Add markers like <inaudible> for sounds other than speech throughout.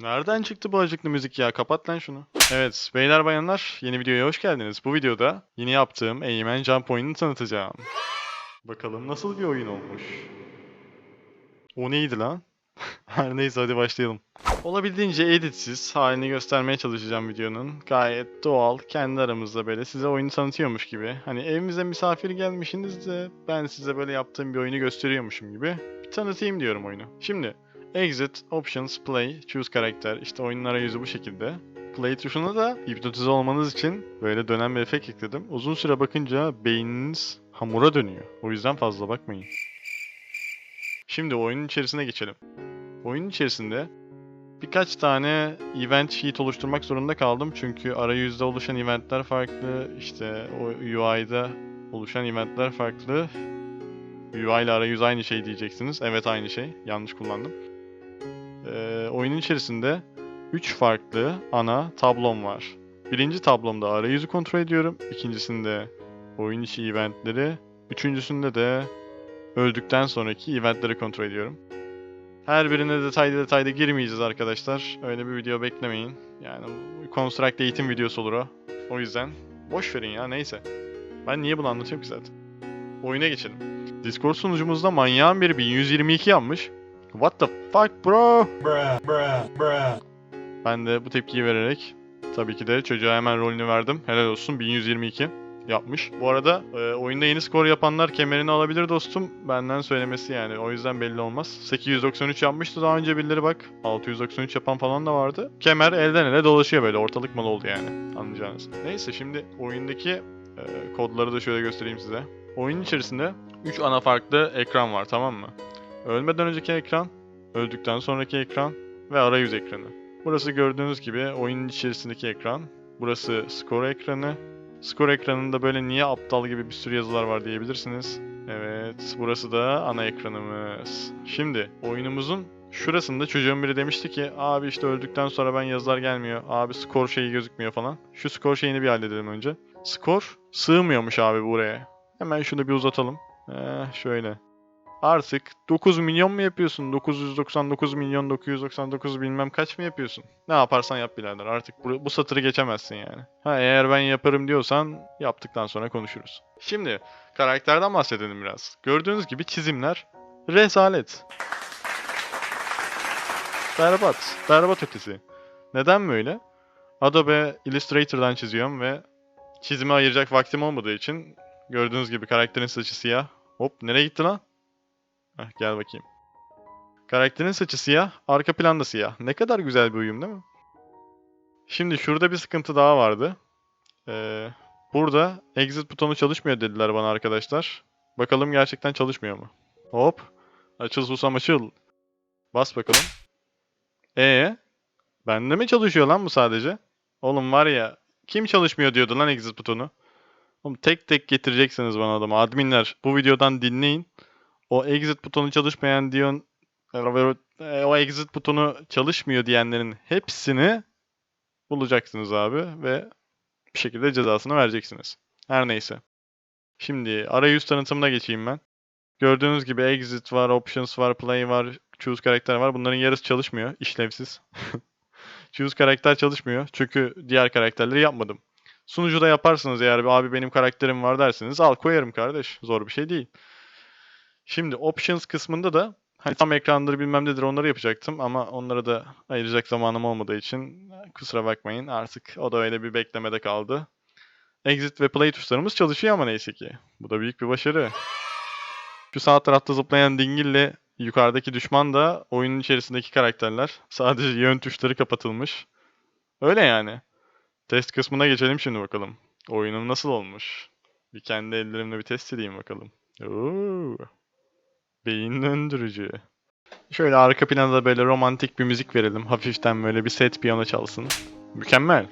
Nereden çıktı bu acıklı müzik ya? Kapat lan şunu. Evet, beyler bayanlar yeni videoya hoş geldiniz. Bu videoda yeni yaptığım Eğmen Jump oyununu tanıtacağım. Bakalım nasıl bir oyun olmuş. O neydi lan? <laughs> Her neyse hadi başlayalım. Olabildiğince editsiz halini göstermeye çalışacağım videonun. Gayet doğal, kendi aramızda böyle size oyunu tanıtıyormuş gibi. Hani evimize misafir gelmişsiniz de ben size böyle yaptığım bir oyunu gösteriyormuşum gibi. Bir tanıtayım diyorum oyunu. Şimdi Exit, Options, Play, Choose karakter. İşte oyunun arayüzü bu şekilde. Play tuşuna da hipnotize olmanız için böyle dönen bir efekt ekledim. Uzun süre bakınca beyniniz hamura dönüyor. O yüzden fazla bakmayın. Şimdi oyunun içerisine geçelim. Oyunun içerisinde birkaç tane event sheet oluşturmak zorunda kaldım. Çünkü arayüzde oluşan eventler farklı. işte o UI'da oluşan eventler farklı. UI ile arayüz aynı şey diyeceksiniz. Evet aynı şey. Yanlış kullandım. Ee, oyunun içerisinde 3 farklı ana tablom var. Birinci tablomda arayüzü kontrol ediyorum. İkincisinde oyun içi eventleri. Üçüncüsünde de öldükten sonraki eventleri kontrol ediyorum. Her birine detaylı detaylı girmeyeceğiz arkadaşlar. Öyle bir video beklemeyin. Yani Construct eğitim videosu olur o. O yüzden boş verin ya neyse. Ben niye bunu anlatıyorum ki zaten? Oyuna geçelim. Discord sunucumuzda manyağın biri 1122 yapmış. What the fuck bro? bruh, bruh, bruh. Ben de bu tepkiyi vererek tabii ki de çocuğa hemen rolünü verdim. Helal olsun 1122 yapmış. Bu arada e, oyunda yeni skor yapanlar kemerini alabilir dostum. Benden söylemesi yani. O yüzden belli olmaz. 893 yapmıştı daha önce birileri bak. 693 yapan falan da vardı. Kemer elden ele dolaşıyor böyle. Ortalık mal oldu yani. Anlayacağınız. Neyse şimdi oyundaki e, kodları da şöyle göstereyim size. Oyun içerisinde 3 ana farklı ekran var tamam mı? Ölmeden önceki ekran, öldükten sonraki ekran ve arayüz ekranı. Burası gördüğünüz gibi oyunun içerisindeki ekran. Burası skor ekranı. Skor ekranında böyle niye aptal gibi bir sürü yazılar var diyebilirsiniz. Evet, burası da ana ekranımız. Şimdi oyunumuzun şurasında çocuğun biri demişti ki abi işte öldükten sonra ben yazılar gelmiyor. Abi skor şeyi gözükmüyor falan. Şu skor şeyini bir halledelim önce. Skor sığmıyormuş abi buraya. Hemen şunu bir uzatalım. Eh, şöyle. Artık 9 milyon mu yapıyorsun? 999 milyon 999 bilmem kaç mı yapıyorsun? Ne yaparsan yap birader. Artık bu, bu satırı geçemezsin yani. Ha eğer ben yaparım diyorsan yaptıktan sonra konuşuruz. Şimdi karakterden bahsedelim biraz. Gördüğünüz gibi çizimler rezalet. Berbat. Berbat ötesi. Neden böyle? Adobe Illustrator'dan çiziyorum ve çizime ayıracak vaktim olmadığı için gördüğünüz gibi karakterin saçı siyah. Hop nereye gitti lan? Heh, gel bakayım. Karakterin saçı siyah, arka plan da siyah. Ne kadar güzel bir uyum değil mi? Şimdi şurada bir sıkıntı daha vardı. Ee, burada exit butonu çalışmıyor dediler bana arkadaşlar. Bakalım gerçekten çalışmıyor mu? Hop. Açıl susam açıl. Bas bakalım. Ee, bende mi çalışıyor lan bu sadece? Oğlum var ya kim çalışmıyor diyordu lan exit butonu. Oğlum tek tek getireceksiniz bana adamı. Adminler bu videodan dinleyin o exit butonu çalışmayan diyon e, o exit butonu çalışmıyor diyenlerin hepsini bulacaksınız abi ve bir şekilde cezasını vereceksiniz. Her neyse. Şimdi arayüz tanıtımına geçeyim ben. Gördüğünüz gibi exit var, options var, play var, choose karakter var. Bunların yarısı çalışmıyor. işlevsiz. <laughs> choose karakter çalışmıyor. Çünkü diğer karakterleri yapmadım. Sunucuda yaparsınız eğer abi benim karakterim var derseniz al koyarım kardeş. Zor bir şey değil. Şimdi options kısmında da hani tam ekranları bilmem nedir onları yapacaktım ama onlara da ayıracak zamanım olmadığı için kusura bakmayın artık o da öyle bir beklemede kaldı. Exit ve play tuşlarımız çalışıyor ama neyse ki. Bu da büyük bir başarı. Şu sağ tarafta zıplayan dingille yukarıdaki düşman da oyunun içerisindeki karakterler. Sadece <laughs> yön tuşları kapatılmış. Öyle yani. Test kısmına geçelim şimdi bakalım. Oyunum nasıl olmuş? Bir kendi ellerimle bir test edeyim bakalım. Oo. Beyin döndürücü. Şöyle arka planda böyle romantik bir müzik verelim. Hafiften böyle bir set piyano çalsın. Mükemmel.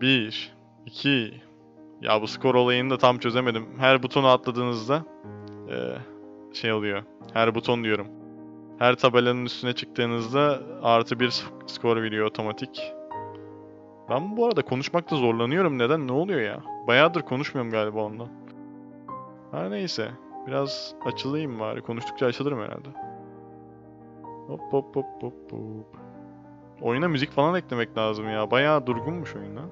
Bir, iki. Ya bu skor olayını da tam çözemedim. Her butonu atladığınızda eee, şey oluyor. Her buton diyorum. Her tabelanın üstüne çıktığınızda artı bir skor veriyor otomatik. Ben bu arada konuşmakta zorlanıyorum. Neden? Ne oluyor ya? Bayağıdır konuşmuyorum galiba ondan. Her neyse. Biraz açılayım bari. Konuştukça açılırım herhalde. Hop hop hop hop hop. Oyuna müzik falan eklemek lazım ya. Bayağı durgunmuş oyun lan.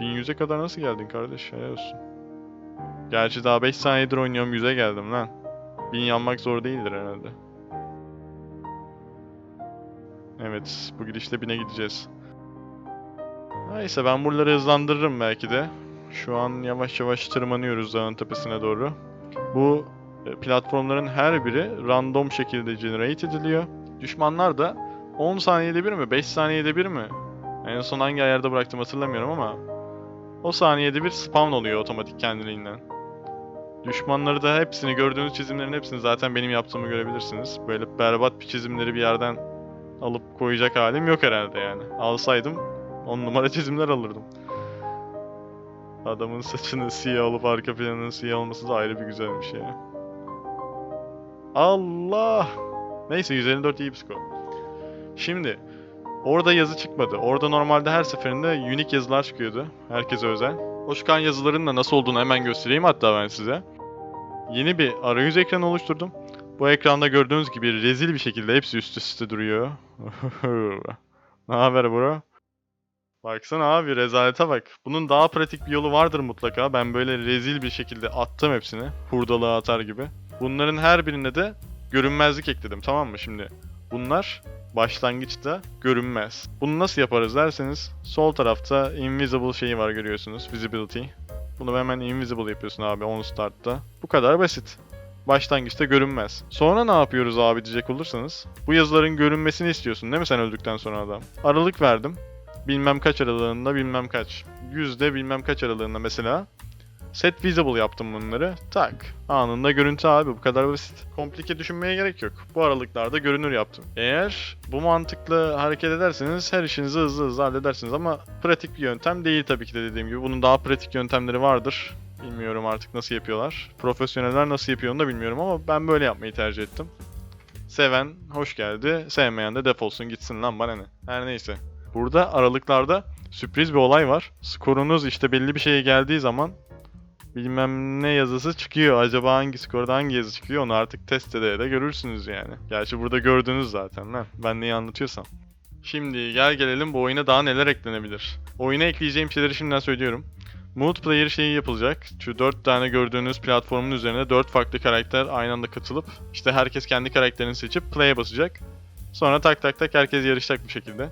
1100'e kadar nasıl geldin kardeş? Helal olsun. Gerçi daha 5 saniyedir oynuyorum 100'e geldim lan. 1000 yanmak zor değildir herhalde. Evet, bu gidişle 1000'e gideceğiz. Neyse ben buraları hızlandırırım belki de. Şu an yavaş yavaş tırmanıyoruz dağın tepesine doğru. Bu e, platformların her biri random şekilde generate ediliyor. Düşmanlar da 10 saniyede bir mi, 5 saniyede bir mi? En son hangi ayarda bıraktım hatırlamıyorum ama o saniyede bir spawn oluyor otomatik kendiliğinden. Düşmanları da hepsini gördüğünüz çizimlerin hepsini zaten benim yaptığımı görebilirsiniz. Böyle berbat bir çizimleri bir yerden alıp koyacak halim yok herhalde yani. Alsaydım 10 numara <laughs> çizimler alırdım. Adamın saçının siyah olup arka planının siyah olması da ayrı bir güzelmiş ya. Allah! Neyse 154 iyi bir skor. Şimdi orada yazı çıkmadı. Orada normalde her seferinde unique yazılar çıkıyordu. Herkese özel. O çıkan yazıların da nasıl olduğunu hemen göstereyim hatta ben size. Yeni bir arayüz ekranı oluşturdum. Bu ekranda gördüğünüz gibi rezil bir şekilde hepsi üst üste duruyor. <laughs> ne haber bro? Baksana abi rezalete bak. Bunun daha pratik bir yolu vardır mutlaka. Ben böyle rezil bir şekilde attım hepsini. Hurdalığa atar gibi. Bunların her birine de görünmezlik ekledim tamam mı şimdi? Bunlar başlangıçta görünmez. Bunu nasıl yaparız derseniz sol tarafta invisible şeyi var görüyorsunuz. Visibility. Bunu hemen invisible yapıyorsun abi on start'ta. Bu kadar basit. Başlangıçta görünmez. Sonra ne yapıyoruz abi diyecek olursanız. Bu yazıların görünmesini istiyorsun değil mi sen öldükten sonra adam? Aralık verdim. Bilmem kaç aralığında bilmem kaç. Yüzde bilmem kaç aralığında mesela. Set visible yaptım bunları. Tak. Anında görüntü abi bu kadar basit. Komplike düşünmeye gerek yok. Bu aralıklarda görünür yaptım. Eğer bu mantıklı hareket ederseniz her işinizi hızlı hızlı halledersiniz ama pratik bir yöntem değil tabii ki de dediğim gibi. Bunun daha pratik yöntemleri vardır. Bilmiyorum artık nasıl yapıyorlar. Profesyoneller nasıl yapıyor onu da bilmiyorum ama ben böyle yapmayı tercih ettim. Seven hoş geldi, sevmeyen de defolsun gitsin lan bana ne. Her neyse. Burada aralıklarda sürpriz bir olay var. Skorunuz işte belli bir şeye geldiği zaman bilmem ne yazısı çıkıyor. Acaba hangi skorda hangi yazı çıkıyor onu artık test ede de görürsünüz yani. Gerçi burada gördünüz zaten lan. Ben neyi anlatıyorsam. Şimdi gel gelelim bu oyuna daha neler eklenebilir. Oyuna ekleyeceğim şeyleri şimdiden söylüyorum. Multiplayer şeyi yapılacak. Şu 4 tane gördüğünüz platformun üzerine 4 farklı karakter aynı anda katılıp işte herkes kendi karakterini seçip play'e basacak. Sonra tak tak tak herkes yarışacak bu şekilde.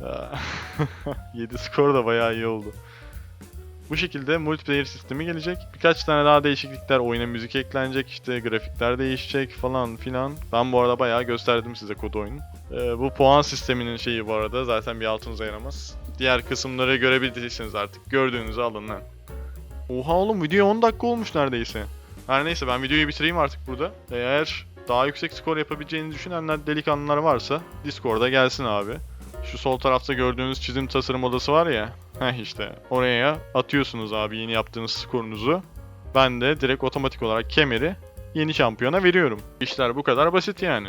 <laughs> 7 skor da bayağı iyi oldu. Bu şekilde multiplayer sistemi gelecek. Birkaç tane daha değişiklikler, oyuna müzik eklenecek, işte grafikler değişecek falan filan. Ben bu arada bayağı gösterdim size kod oyunu. Ee, bu puan sisteminin şeyi bu arada zaten bir altınıza yaramaz. Diğer kısımları görebilirsiniz artık. Gördüğünüzü alın lan. Oha oğlum video 10 dakika olmuş neredeyse. Her neyse ben videoyu bitireyim artık burada. Eğer daha yüksek skor yapabileceğini düşünenler delikanlılar varsa Discord'a gelsin abi. Şu sol tarafta gördüğünüz çizim tasarım odası var ya. Heh işte oraya atıyorsunuz abi yeni yaptığınız skorunuzu. Ben de direkt otomatik olarak kemeri yeni şampiyona veriyorum. İşler bu kadar basit yani.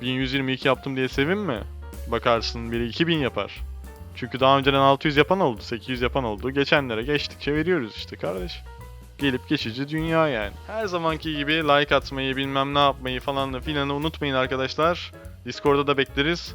1122 yaptım diye sevinme. Bakarsın biri 2000 yapar. Çünkü daha önceden 600 yapan oldu, 800 yapan oldu. Geçenlere geçtikçe veriyoruz işte kardeş. Gelip geçici dünya yani. Her zamanki gibi like atmayı, bilmem ne yapmayı falan filanı unutmayın arkadaşlar. Discord'da da bekleriz.